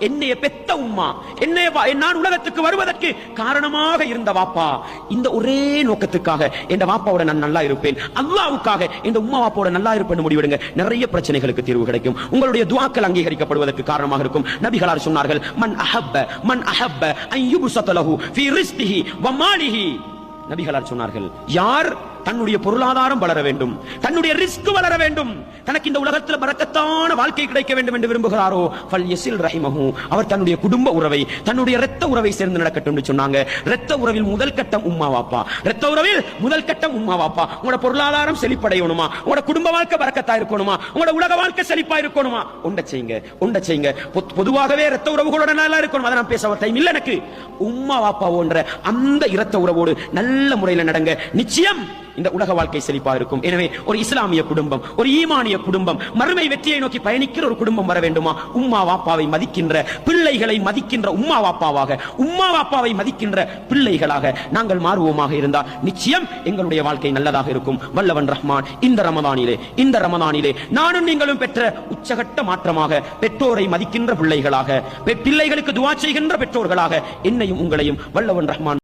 என்னைய பெத்த உம்மா. என்னைய நான் உலகத்துக்கு வருவதற்கு காரணமாக இருந்த வாப்பா. இந்த ஒரே நோக்கத்துக்காக என் வாப்பாவோட நான் நல்லா இருப்பேன். அல்லாவுக்காக இந்த உம்மா வாப்பாவோட நல்லா இருப்பேன் முடிவெடுங்க. நிறைய பிரச்சனைகளுக்கு தீர்வு கிடைக்கும். உங்களுடைய துவாக்கள் அங்கீகரிக்கப்படுவதற்கு காரணமாக இருக்கும். நபிகளார் சொன்னார்கள் மன் அஹப்ப மன் அஹப்ப ஐயுபு யுப்சத லஹு நபிகளார் சொன்னார்கள் யார் தன்னுடைய பொருளாதாரம் வளர வேண்டும். தன்னுடைய ரிஸ்க் வளர வேண்டும். தனக்கு இந்த உலகத்தில் பறக்கத்தான வாழ்க்கை கிடைக்க வேண்டும் என்று விரும்புகிறாரோ? ஃபல் எசில் ரஹிமஹு. அவர் தன்னுடைய குடும்ப உறவை தன்னுடைய இரத்த உறவை சேர்ந்து நடக்கட்டும் என்று சொன்னாங்க. இரத்த உறவில் முதல் கட்டம் உம்மா வாப்பா இரத்த உறவில் முதல் கட்டம் உம்மா வாப்பா உங்களோட பொருளாதாரம் செழிப்படையணுமா? உங்களோட குடும்ப வாழ்க்கை பறக்கத்தா இருக்கணுமா? உங்களோட உலக வாழ்க்கை செழிப்பா இருக்கணுமா? உண்ட செய்யுங்க உண்ட செய்யுங்க. பொதுவாகவே இரத்த உறவுகளோட நல்லா இருக்கணும். அதை நான் பேச டைம் இல்லை எனக்கு. உம்மா வாப்பாவோன்ற அந்த இரத்த உறவோடு நல்ல முறையில் நடங்க. நிச்சயம் இந்த உலக வாழ்க்கை செழிப்பா இருக்கும். எனவே ஒரு இஸ்லாமிய குடும்பம் ஒரு ஈமானிய குடும்பம் மறுமை வெற்றியை நோக்கி பயணிக்கிற ஒரு குடும்பம் வர வேண்டுமா? உம்மா வாப்பாவை மதிக்கின்ற பிள்ளைகளை மதிக்கின்ற உம்மா வாப்பாவாக உம்மா வாப்பாவை மதிக்கின்ற பிள்ளைகளாக நாங்கள் மாறுவோமாக இருந்தால் நிச்சயம் எங்களுடைய வாழ்க்கை நல்லதாக இருக்கும். வல்லவன் ரஹ்மான் இந்த ரமதானிலே இந்த ரமதானிலே நானும் நீங்களும் பெற்ற உச்சகட்ட மாற்றமாக பெற்றோரை மதிக்கின்ற பிள்ளைகளாக பிள்ளைகளுக்கு துவா செய்கின்ற பெற்றோர்களாக என்னையும் உங்களையும் வல்லவன் ரஹ்மான்